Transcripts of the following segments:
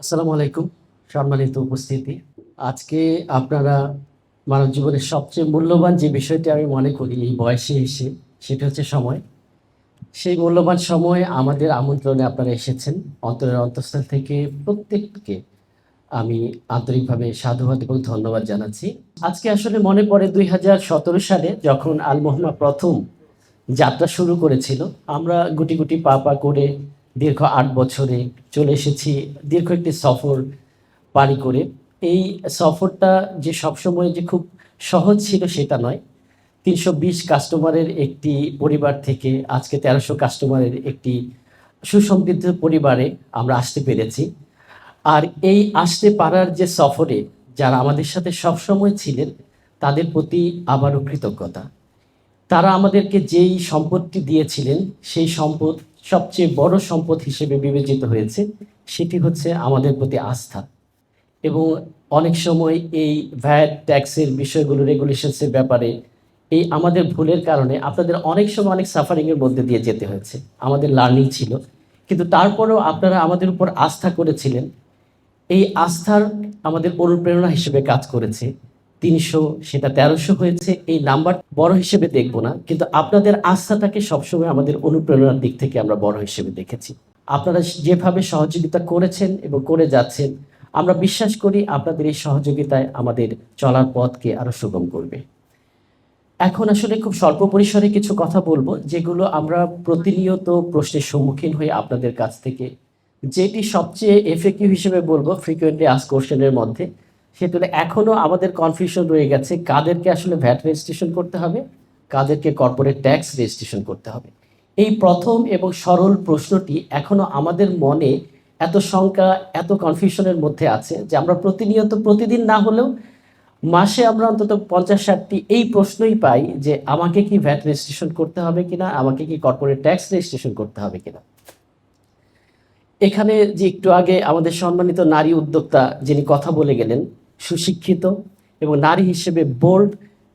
আসসালামু আলাইকুম, সম্মানিত উপস্থিতি। আজকে আপনারা মানব জীবনের সবচেয়ে মূল্যবান যে বিষয়টি আমি মনে করি এই বয়সে এসে, সেটা হচ্ছে সময়। সেই মূল্যবান সময় আমাদের আমন্ত্রণে আপনারা এসেছেন। অন্তরের অন্তঃস্থল থেকে প্রত্যেককে আমি আন্তরিকভাবে সাধুবাদ এবং ধন্যবাদ জানাচ্ছি। আজকে আসলে মনে পড়ে দুই হাজার সতেরো সালে যখন আল মোহাম্মদ প্রথম যাত্রা শুরু করেছিল। আমরা গুটি গুটি পা পা করে দীর্ঘ আট বছরে চলে এসেছি, দীর্ঘ একটি সফর পাড়ি করে। এই সফরটা যে সবসময় যে খুব সহজ ছিল সেটা নয়। তিনশো বিশ কাস্টমারের একটি পরিবার থেকে আজকে তেরোশো কাস্টমারের একটি সুসমৃদ্ধ পরিবারে আমরা আসতে পেরেছি। আর এই আসতে পারার যে সফরে যারা আমাদের সাথে সবসময় ছিলেন, তাদের প্রতি আবারও কৃতজ্ঞতা। তারা আমাদেরকে যেই সম্পদটি দিয়েছিলেন, সেই সম্পদ সবচেয়ে বড় সম্পদ হিসেবে বিবেচিত হয়েছে, সেটি হচ্ছে আমাদের প্রতি আস্থা। এবং অনেক সময় এই ভ্যাট ট্যাক্সের বিষয়গুলো রেগুলেশনসের ব্যাপারে এই আমাদের ভুলের কারণে আপনাদের অনেক সময় অনেক সাফারিংয়ের মধ্যে দিয়ে যেতে হয়েছে। আমাদের লার্নিং ছিল। কিন্তু তারপরেও আপনারা আমাদের উপর আস্থা করেছিলেন। এই আস্থার আমাদের অনুপ্রেরণা হিসেবে কাজ করেছে। তিনশো, সেটা তেরোশো হয়েছে। এই নাম্বার বড় হিসেবে দেখব না, কিন্তু আপনাদের আস্থাটাকে সবসময় আমাদের অনুপ্রেরণার দিক থেকে আমরা বড় হিসেবে দেখেছি। আপনারা যেভাবে সহযোগিতা করেছেন এবং করে যাচ্ছেন, আমরা বিশ্বাস করি আপনাদের এই সহযোগিতায় আমাদের চলার পথকে আরও সুগম করবে। এখন আসলে খুব স্বল্প পরিসরে কিছু কথা বলব, যেগুলো আমরা প্রতিনিয়ত প্রশ্নের সম্মুখীন হয়ে আপনাদের কাছ থেকে। যেটি সবচেয়ে এফেক্টিভ হিসেবে বলব ফ্রিকুয়েন্টলি আস কোশ্চেনের মধ্যে। হলো এখনও আমাদের কনফিউশন রয়ে গেছে, কাদেরকে আসলে ভ্যাট রেজিস্ট্রেশন করতে হবে, কাদেরকে কর্পোরেট ট্যাক্স রেজিস্ট্রেশন করতে হবে। এই প্রথম এবং সরল প্রশ্নটি এখনও আমাদের মনে এত শঙ্কা, এত কনফিউশনের মধ্যে আছে যে আমরা প্রতিনিয়ত, প্রতিদিন না হলেও মাসে আমরা অন্তত পঞ্চাশ, ষাটটি এই প্রশ্নই পাই যে আমাকে কি ভ্যাট রেজিস্ট্রেশন করতে হবে কিনা, আমাকে কি কর্পোরেট ট্যাক্স রেজিস্ট্রেশন করতে হবে কিনা। এখানে যে একটু আগে আমাদের সম্মানিত নারী উদ্যোক্তা যিনি কথা বলে গেলেন সুশিক্ষিত এবং নারী হিসেবে বোল্ড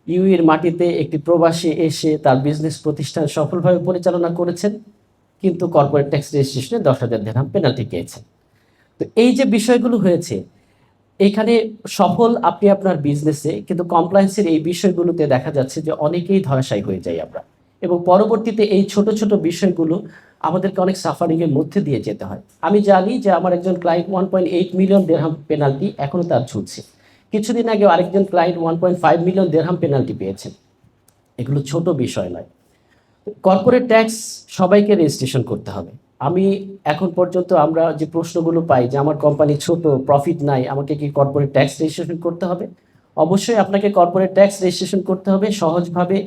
ইউ এর মাটিতে একটি প্রবাসী এসে তার বিজনেস প্রতিষ্ঠান সফলভাবে পরিচালনা করেছেন, কিন্তু কর্পোরেট ট্যাক্স রেজিস্ট্রেশনে দশ হাজার দেড়হাম পেনাল্টি পেয়েছেন তো এই যে বিষয়গুলো হয়েছে, এখানে সফল আপনি আপনার বিজনেসে কিন্তু কমপ্লায়েন্সের এই বিষয়গুলোতে দেখা যাচ্ছে যে অনেকেই ধরাশায়ী হয়ে যাই আমরা। এবং পরবর্তীতে এই ছোট ছোট বিষয়গুলো আমাদেরকে অনেক সাফারিং এর মধ্যে দিয়ে যেতে হয়। আমি জানি যে আমার একজন client one point eight million dirham penalty এখনও তার ঝুলছে কিছুদিন আগে আরেকজন client one point five million dirham penalty পেয়েছেন এগুলো ছোট বিষয় নয়। কর্পোরেট ট্যাক্স সবাইকে রেজিস্ট্রেশন করতে হবে। আমি এখন পর্যন্ত আমরা যে প্রশ্নগুলো পাই যে আমার কোম্পানি ছোট প্রফিট নাই, আমাকে কি কর্পোরেট ট্যাক্স রেজিস্ট্রেশন করতে হবে? অবশ্যই আপনাকে কর্পোরেট ট্যাক্স রেজিস্ট্রেশন করতে হবে সহজভাবে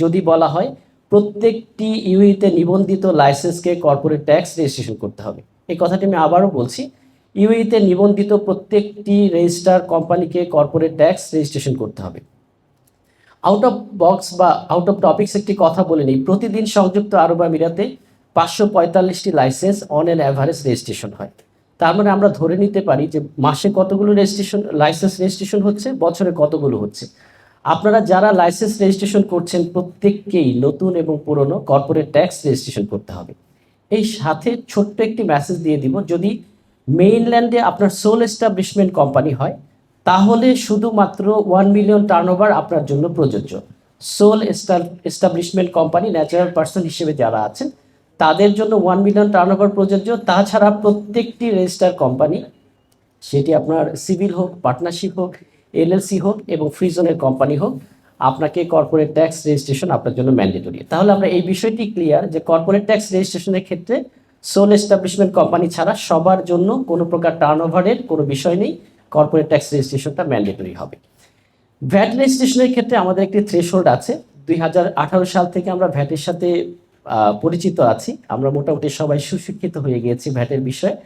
যদি বলা হয়। প্রত্যেকটি ইউইতে নিবন্ধিত লাইসেন্সকে কর্পোরেট ট্যাক্স রেজিস্ট্রেশন করতে হবে। এই কথাটি আমি আবারও বলছি ইউইতে নিবন্ধিত প্রত্যেকটি রেজিস্টার কোম্পানিকে কর্পোরেট ট্যাক্স রেজিস্ট্রেশন করতে হবে। আউট অফ বক্স বা আউট অফ টপিক্স একটি কথা বলে নিই, প্রতিদিন সংযুক্ত আরব আমিরাতে পাঁচশো পঁয়তাল্লিশটি license on an average registration হয়। তার মানে আমরা ধরে নিতে পারি যে মাসে কতগুলো রেজিস্ট্রেশন লাইসেন্স রেজিস্ট্রেশন হচ্ছে, বছরে কতগুলো হচ্ছে। আপনারা যারা লাইসেন্স রেজিস্ট্রেশন করছেন, প্রত্যেককেই নতুন এবং পুরনো কর্পোরেট ট্যাক্স রেজিস্ট্রেশন করতে হবে। এই সাথে ছোট্ট একটি মেসেজ দিয়ে দিব, যদি মেইনল্যান্ডে আপনার সোল এস্টাবলিশমেন্ট কোম্পানি হয়, তাহলে শুধুমাত্র ওয়ান মিলিয়ন টার্নওভার আপনার জন্য প্রযোজ্য। Sole establishment company natural person হিসেবে যারা আছেন, তাদের জন্য ওয়ান মিলিয়ন টার্নওভার প্রযোজ্য। তাছাড়া প্রত্যেকটি রেজিস্টার কোম্পানি সেটি আপনার সিভিল হোক পার্টনারশিপ হোক এলএলসি হোক এবং ফ্রিজনের কোম্পানি হোক, আপনাকে কর্পোরেট ট্যাক্স রেজিস্ট্রেশন আপনার জন্য ম্যান্ডেটরি তাহলে আমরা এই বিষয়টি ক্লিয়ার যে কর্পোরেট ট্যাক্স রেজিস্ট্রেশনের ক্ষেত্রে সোল এস্টাবলিশমেন্ট কোম্পানি ছাড়া সবার জন্য কোনো প্রকার টার্নওভারের কোনো বিষয় নেই কর্পোরেট ট্যাক্স রেজিস্ট্রেশনটা ম্যান্ডেটরি হবে। ভ্যাট রেজিস্ট্রেশনের ক্ষেত্রে আমাদের একটি থ্রেশহোল্ড আছে। দুই হাজার আঠারো সাল থেকে আমরা ভ্যাটের সাথে পরিচিত আছি। আমরা মোটামুটি সবাই সুশিক্ষিত হয়ে গিয়েছি ভ্যাটের বিষয়ে।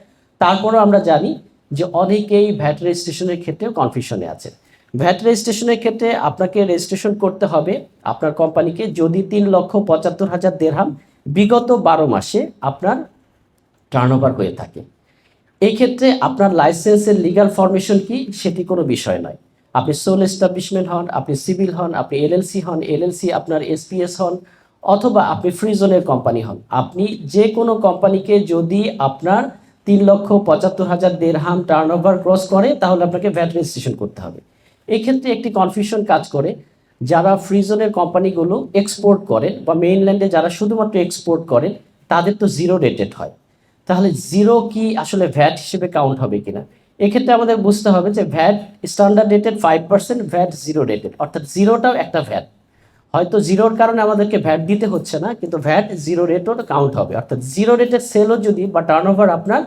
তারপরও আমরা জানি যে অনেকেই ভ্যাট রেজিস্ট্রেশনের ক্ষেত্রেও কনফিউশনে আছে। ভ্যাট রেজিস্ট্রেশনের ক্ষেত্রে আপনাকে রেজিস্ট্রেশন করতে হবে আপনার কোম্পানিকে যদি তিন লক্ষ পঁচাত্তর হাজার দেড়হাম বিগত বারো মাসে আপনার টার্নওভার হয়ে থাকে। এই ক্ষেত্রে আপনার লাইসেন্সের লিগ্যাল ফরমেশন কি সেটি কোনো বিষয় নয়। আপনি সোল এস্টাবলিশমেন্ট হন, আপনি সিভিল হন, আপনি এলএলসি হন এলএলসি আপনার এসপিএস হন, অথবা আপনি ফ্রি জোনের কোম্পানি হন। আপনি যে কোনো কোম্পানিকে যদি আপনার তিন লক্ষ পঁচাত্তর হাজার দেড়হাম টার্ন ওভার ক্রস করে, তাহলে আপনাকে ভ্যাট রেজিস্ট্রেশন করতে হবে। এক্ষেত্রে একটি কনফিউশন কাজ করে, যারা ফ্রিজনের কোম্পানিগুলো এক্সপোর্ট করেন বা মেইনল্যান্ডে যারা শুধুমাত্র এক্সপোর্ট করেন তাদের তো জিরো রেটেড হয়। তাহলে জিরো কি আসলে ভ্যাট হিসেবে কাউন্ট হবে কিনা? এক্ষেত্রে আমাদের বুঝতে হবে যে VAT standard rated five percent VAT zero rated অর্থাৎ জিরোটাও একটা ভ্যাট হয়তো জিরোর কারণে আমাদেরকে ভ্যাট দিতে হচ্ছে না, কিন্তু ভ্যাট জিরো রেটও কাউন্ট হবে। অর্থাৎ জিরো রেটের সেলও যদি বা টার্ন আপনার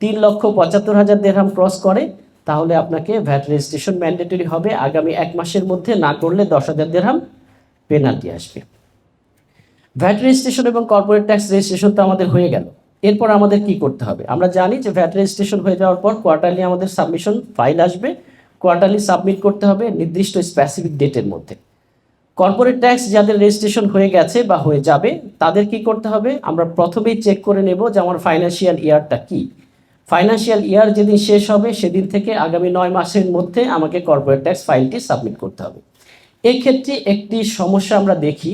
তিন লক্ষ পঁচাত্তর হাজার দেড়হাম ক্রস করে, তাহলে আপনাকে ভ্যাট রেজিস্ট্রেশন ম্যান্ডেটরি হবে। আগামী এক মাসের মধ্যে না করলে দশ হাজার দেড়হাম পেনাল্টি আসবে। ভ্যাট রেজিস্ট্রেশন এবং কর্পোরেট ট্যাক্স রেজিস্ট্রেশন তো আমাদের হয়ে গেল। এরপর আমাদের কি করতে হবে? আমরা জানি যে ভ্যাট রেজিস্ট্রেশন হয়ে যাওয়ার পর কোয়ার্টারলি আমাদের সাবমিশন ফাইল আসবে। কোয়ার্টারলি সাবমিট করতে হবে নির্দিষ্ট স্পেসিফিক ডেটের মধ্যে। কর্পোরেট ট্যাক্স যাদের রেজিস্ট্রেশন হয়ে গেছে বা হয়ে যাবে, তাদের কি করতে হবে? আমরা প্রথমেই চেক করে নেব যে আমার ফাইন্যান্সিয়াল ইয়ারটা কি। ফাইন্যান্সিয়াল ইয়ার যেদিন শেষ হবে, সেদিন থেকে আগামী নয় মাসের মধ্যে আমাকে কর্পোরেট ট্যাক্স ফাইলটি সাবমিট করতে হবে। এক্ষেত্রে একটি সমস্যা আমরা দেখি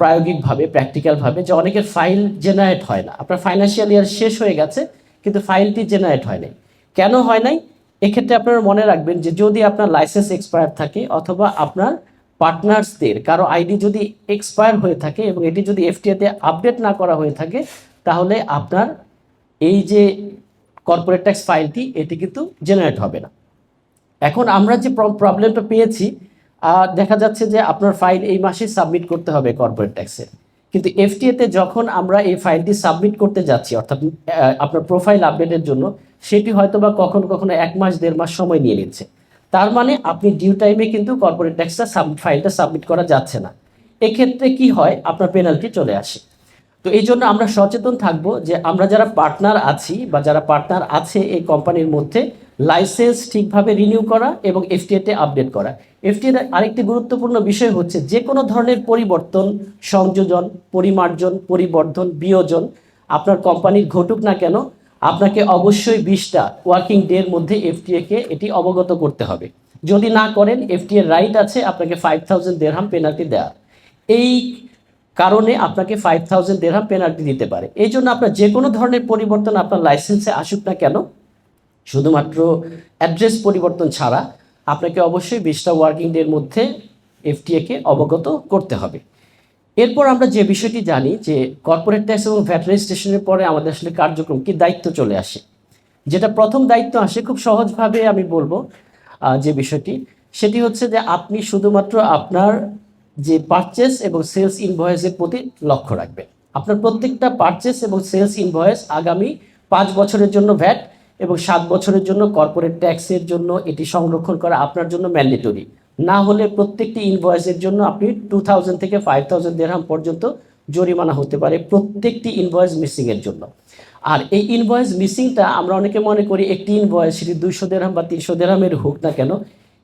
প্রায়োগিকভাবে প্র্যাকটিক্যালভাবে যে অনেকের ফাইল জেনারেট হয় না। আপনার ফাইন্যান্সিয়াল ইয়ার শেষ হয়ে গেছে, কিন্তু ফাইলটি জেনারেট হয় নাই। কেন হয় নাই? এক্ষেত্রে আপনারা মনে রাখবেন যে যদি আপনার লাইসেন্স এক্সপায়ার থাকে, অথবা আপনার পার্টনার্সদের কারও আইডি যদি এক্সপায়ার হয়ে থাকে এবং এটি যদি এফটিএতে আপডেট না করা হয়ে থাকে, তাহলে আপনার এই যে কর্পোরেট ট্যাক্স ফাইলটি এটি কিন্তু জেনারেট হবে না। এখন আমরা যে প্রবলেমটা পেয়েছি দেখা যাচ্ছে যে আপনার ফাইল এই মাসে সাবমিট করতে হবে কর্পোরেট ট্যাক্সে কিন্তু এফটিএতে যখন আমরা এই ফাইলটি সাবমিট করতে যাচ্ছি, অর্থাৎ আপনার প্রোফাইল আপডেটের জন্য, সেটি হয়তো বা কখনো কখনো এক মাস, দেড় মাস সময় নিয়ে নিচ্ছে। তার মানে আপনি ডিউ টাইমে কিন্তু কর্পোরেট ট্যাক্সটা সাব ফাইলটা সাবমিট করা যাচ্ছে না। এক্ষেত্রে কি হয়? আপনার পেনাল্টি চলে আসে। তো এই জন্য আমরা সচেতন থাকব যে আমরা যারা পার্টনার আছি বা যারা পার্টনার আছে এই কোম্পানির মধ্যে লাইসেন্স ঠিকভাবে রিনিউ করা এবং এফটিএতে আপডেট করা। এফটিএর আরেকটি গুরুত্বপূর্ণ বিষয় হচ্ছে যে কোনো ধরনের পরিবর্তন, সংযোজন, পরিমার্জন, পরিবর্ধন, বিয়োজন আপনার কোম্পানির ঘটুক না কেন আপনাকে অবশ্যই বিশটা ওয়ার্কিং ডের মধ্যে এফটিএ কে এটি অবগত করতে হবে। যদি না করেন এফটিএর রাইট আছে আপনাকে ফাইভ থাউজেন্ড দেড়হাম পেনাল্টি দেওয়া এই কারণে আপনাকে ফাইভ থাউজেন্ড দেড়হাম পেনাল্টি দিতে পারে। এই জন্য আপনার যে কোনো ধরনের পরিবর্তন আপনার লাইসেন্সে আসুক না কেন, শুধুমাত্র অ্যাড্রেস পরিবর্তন ছাড়া আপনাকে অবশ্যই বিশটা ওয়ার্কিং ডের মধ্যে এফটিএ কে অবগত করতে হবে। এরপর আমরা যে বিষয়টি জানি যে কর্পোরেট ট্যাক্স এবং ভ্যাট রেজিস্ট্রেশনের পরে আমাদের আসলে কার্যক্রম কি দায়িত্ব চলে আসে। যেটা প্রথম দায়িত্ব আসে, খুব সহজভাবে আমি বলব যে বিষয়টি, সেটি হচ্ছে যে আপনি শুধুমাত্র আপনার যে পারচেস এবং সেলস ইনভয়েসের প্রতি লক্ষ্য রাখবেন। আপনার প্রত্যেকটা পারচেস এবং সেলস ইনভয়েস আগামী পাঁচ বছরের জন্য ভ্যাট এবং সাত বছরের জন্য কর্পোরেট ট্যাক্সের জন্য এটি সংরক্ষণ করা আপনার জন্য ম্যান্ডেটরি না হলে প্রত্যেকটি ইনভয়েসের জন্য আপনি টু থাউজেন্ড থেকে ফাইভ থাউজেন্ড দেড়হাম পর্যন্ত জরিমানা হতে পারে প্রত্যেকটি ইনভয়েস মিসিংয়ের জন্য। আর এই ইনভয়েস মিসিংটা আমরা অনেকে মনে করি একটি ইনভয়েস সেটি দুইশো দেড়হাম বা তিনশো দেড়হামের হোক না কেন,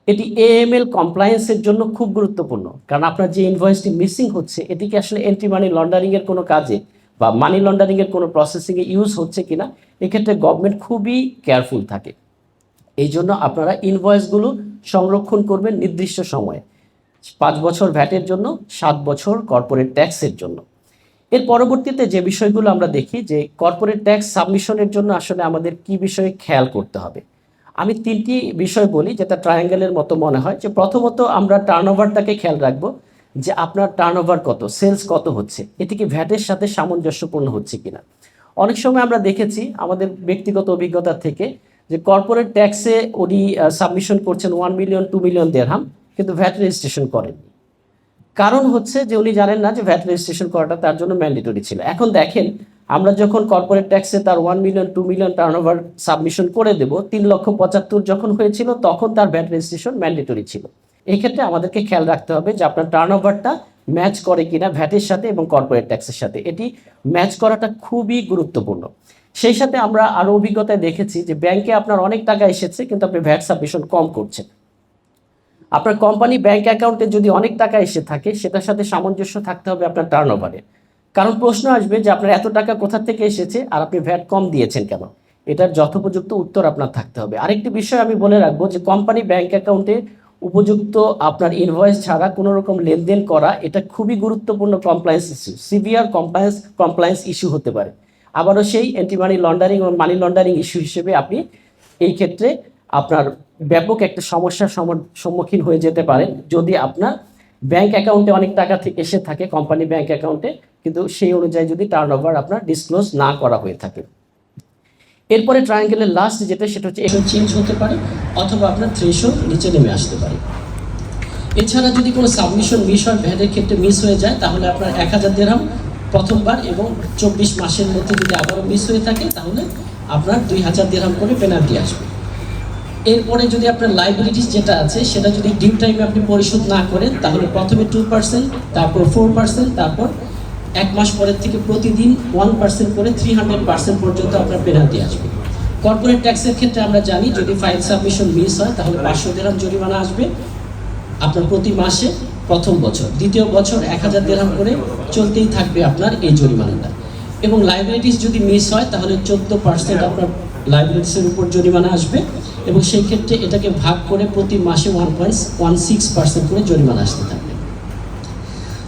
এটি এএমএল কমপ্লায়েন্সের জন্য খুব গুরুত্বপূর্ণ। কারণ আপনার যে ইনভয়েসটি মিসিং হচ্ছে, এটিকে আসলে এন্ট্রি মানি লন্ডারিংয়ের কোনো কাজে বা মানি লন্ডারিংয়ের কোনো প্রসেসিংয়ে ইউজ হচ্ছে কিনা, এক্ষেত্রে গভর্নমেন্ট খুবই কেয়ারফুল থাকে। এই জন্য আপনারা ইনভয়েসগুলো সংরক্ষণ করবেন নির্দিষ্ট সময়ে। পাঁচ বছর ভ্যাটের জন্য, সাত বছর কর্পোরেট ট্যাক্সের জন্য। এর পরবর্তীতে যে বিষয়গুলো আমরা দেখি, যে কর্পোরেট ট্যাক্স সাবমিশনের জন্য আসলে আমাদের কি বিষয়ে খেয়াল করতে হবে। আমি তিনটি বিষয় বলি, যেটা ট্রায়াঙ্গেলের মতো মনে হয়, যে প্রথমত আমরা টার্নওভারটাকে খেয়াল রাখব, যে আপনার টার্নওভার কত সেলস কত হচ্ছে, এটি কি ভ্যাটের সাথে সামঞ্জস্যপূর্ণ হচ্ছে কিনা। অনেক সময় আমরা দেখেছি, আমাদের ব্যক্তিগত অভিজ্ঞতা থেকে যে কর্পোরেট ট্যাক্সে উনি সাবমিশন করছেন ওয়ান মিলিয়ন টু মিলিয়ন দেড়হাম কিন্তু ভ্যাট রেজিস্ট্রেশন করেননি। কারণ হচ্ছে যে উনি জানেন না যে ভ্যাট রেজিস্ট্রেশন করাটা তার জন্য ম্যান্ডেটরি ছিল। এখন দেখেন, আমরা যখন কর্পোরেট ট্যাক্সে তার one million two million turnover submission করে দেব, তিন লক্ষ পঁচাত্তর যখন হয়েছিল, তখন তার ভ্যাট রেজিস্ট্রেশন ম্যান্ডেটরি ছিল। এই ক্ষেত্রে আমাদেরকে খেয়াল রাখতে হবে যে আপনার টার্নওভারটা ম্যাচ করে কিনা ভ্যাটের সাথে এবং কর্পোরেট ট্যাক্সের সাথে। এটি ম্যাচ করাটা খুবই গুরুত্বপূর্ণ। সেই সাথে আমরা আরও অভিজ্ঞতায় দেখেছি যে ব্যাংকে আপনার অনেক টাকা এসেছে, কিন্তু আপনি ভ্যাট সাবমিশন কম করছেন। আপনার কোম্পানি ব্যাংক অ্যাকাউন্টে যদি অনেক টাকা এসে থাকে, সেটার সাথে সামঞ্জস্য থাকতে হবে আপনার টার্ন ওভারে কারণ প্রশ্ন আসবে যে আপনার এত টাকা কোথা থেকে এসেছে আর আপনি ভ্যাট কম দিয়েছেন কেন? এটার যথোপযুক্ত উত্তর আপনার থাকতে হবে। আরেকটি বিষয় আমি বলে রাখব যে কোম্পানি ব্যাংক অ্যাকাউন্টে উপযুক্ত আপনার ইনভয়েস ছাড়া কোনো রকম লেনদেন করা, এটা খুবই গুরুত্বপূর্ণ compliance issue severe compliance compliance issue হতে পারে। আবারও সেই অ্যান্টি মানি লন্ডারিং এবং মানি লন্ডারিং ইস্যু হিসেবে আপনি এই ক্ষেত্রে আপনার ব্যাপক একটা সমস্যার সম্মুখীন হয়ে যেতে পারেন। যদি আপনার ব্যাংক অ্যাকাউন্টে অনেক টাকা থেকে এসে থাকে কোম্পানি ব্যাংক অ্যাকাউন্টে কিন্তু সেই অনুযায়ী যদি টার্ন ওভার আপনার ডিসক্লোজ না করা হয়ে থাকে। এরপরে ট্রায়াঙ্গেলের লাস্ট যেটা, সেটা হচ্ছে এটা চেঞ্জ হতে পারে, অথবা আপনার থ্রেশও নিচে নেমে আসতে পারে। এছাড়া যদি কোনো সাবমিশন মিস হয় ভ্যানের ক্ষেত্রে মিস হয়ে যায়, তাহলে আপনার এক হাজার দেড়হাম প্রথমবার এবং চব্বিশ মাসের মধ্যে যদি আবারও মিস হয়ে থাকে, তাহলে আপনার দুই হাজার দেড়হাম করে পেনাল্টি আসবে। এরপরে যদি আপনার লাইবিলিটিস যেটা আছে, সেটা যদি ডিউ টাইমে আপনি পরিশোধ না করেন, তাহলে প্রথমে টু পার্সেন্ট তারপর ফোর পার্সেন্ট তারপর এক মাস পরের থেকে প্রতিদিন ওয়ান পার্সেন্ট করে থ্রি হান্ড্রেড পার্সেন্ট পর্যন্ত আপনার পেনাল্টি আসবে। কর্পোরেট ট্যাক্সের ক্ষেত্রে আমরা জানি, যদি ফাইল সাবমিশন মিস হয়, তাহলে পাঁচশো দেড়হাম জরিমানা আসবে। আপনার প্রতি মাসে প্রথম বছর। দ্বিতীয় বছর এক হাজার দেড়হাম করে চলতেই থাকবে আপনার এই জরিমানাটা। এবং লাইবিলিটিস যদি মিস হয়, তাহলে চোদ্দ পার্সেন্ট আপনার লাইবিলিটিসের উপর জরিমানা আসবে। এবং সেই ক্ষেত্রে এটাকে ভাগ করে প্রতি মাসে one point one six percent করে জরিমানা আসতে থাকবে।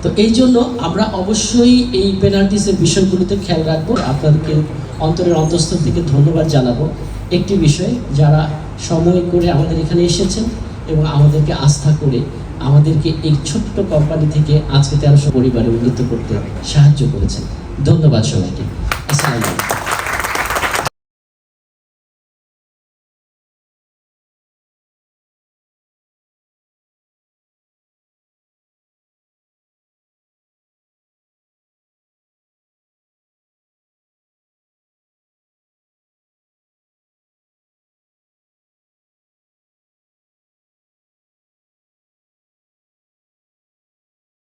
তো এই জন্য আমরা অবশ্যই এই পেনাল্টিসের বিষয়গুলিতে খেয়াল রাখব। আপনাদেরকে অন্তরের অন্তঃস্থল থেকে ধন্যবাদ জানাব। একটি বিষয়, যারা সময় করে আমাদের এখানে এসেছেন এবং আমাদেরকে আস্থা করে আমাদেরকে এই ছোট্ট কোম্পানি থেকে আজকে তেরোশো পরিবারে উন্নত করতে সাহায্য করেছেন। ধন্যবাদ সবাইকে। আসসালামু